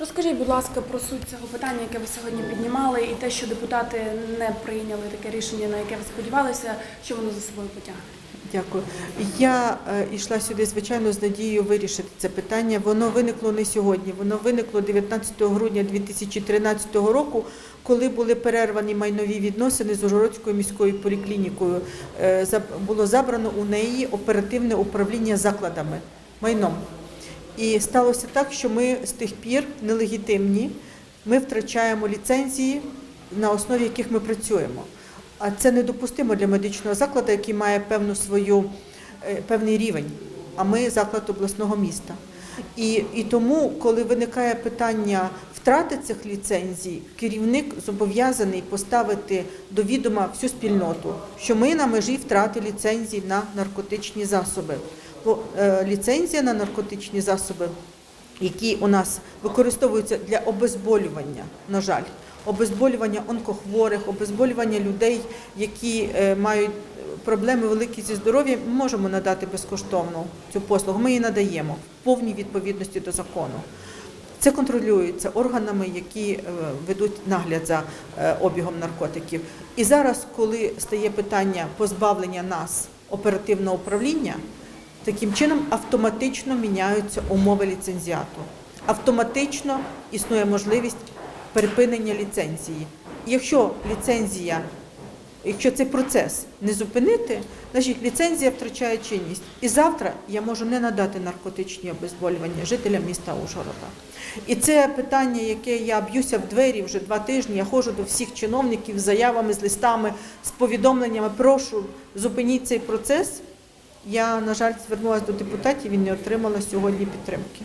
Розкажіть, будь ласка, про суть цього питання, яке ви сьогодні піднімали, і те, що депутати не прийняли таке рішення, на яке ви сподівалися, що воно за собою потягне. Дякую. Я е, йшла сюди, звичайно, з надією вирішити це питання. Воно виникло не сьогодні. Воно виникло 19 грудня 2013 року, коли були перервані майнові відносини з Ужгородською міською поліклінікою. Е, було забрано у неї оперативне управління закладами майном. І сталося так, що ми з тих пір нелегітимні. Ми втрачаємо ліцензії, на основі яких ми працюємо. А це недопустимо для медичного закладу, який має певну свою е, певний рівень. А ми заклад обласного міста. І, і тому, коли виникає питання втрати цих ліцензій, керівник зобов'язаний поставити до відома всю спільноту, що ми на межі втрати ліцензій на наркотичні засоби. Е, ліцензія на наркотичні засоби які у нас використовуються для обезболювання, на жаль, обезболювання онкохворих, обезболювання людей, які е, мають проблеми великі зі здоров'ям, ми можемо надати безкоштовно цю послугу. Ми її надаємо в повній відповідності до закону. Це контролюється органами, які е, ведуть нагляд за обігом наркотиків. І зараз, коли стає питання позбавлення нас оперативного управління, таким чином автоматично міняються умови ліцензіату. Автоматично існує можливість припинення ліцензії. Якщо ліцензія, якщо цей процес не зупинити, значить ліцензія втрачає чинність. І завтра я можу не надати наркотичні обезболювання жителям міста Ужгорода. І це питання, яке я б'юся в двері вже два тижні. Я ходжу до всіх чиновників з заявами, з листами, з повідомленнями. Прошу, зупиніть цей процес. Я, на жаль, звернулася до депутатів і не отримала сьогодні підтримки.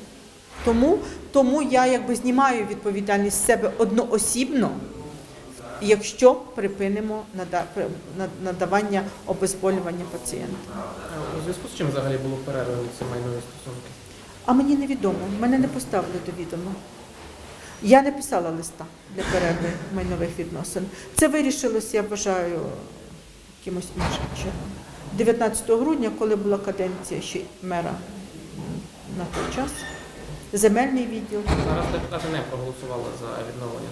Тому, тому я якби знімаю відповідальність з себе одноосібно, якщо припинимо нада- на- надавання обезболювання пацієнта. У зв'язку з чим взагалі було перервано ці майнові стосунки? А мені невідомо, мене не поставили до відома. Я не писала листа для перерви майнових відносин. Це вирішилось, я вважаю, якимось іншим чином. 19 грудня, коли була каденція ще мера на той час, земельний відділ. Зараз депутати не проголосували за відновлення.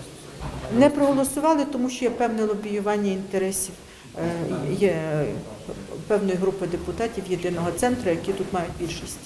Не проголосували, тому що є певне лобіювання інтересів е, є певної групи депутатів єдиного центру, які тут мають більшість.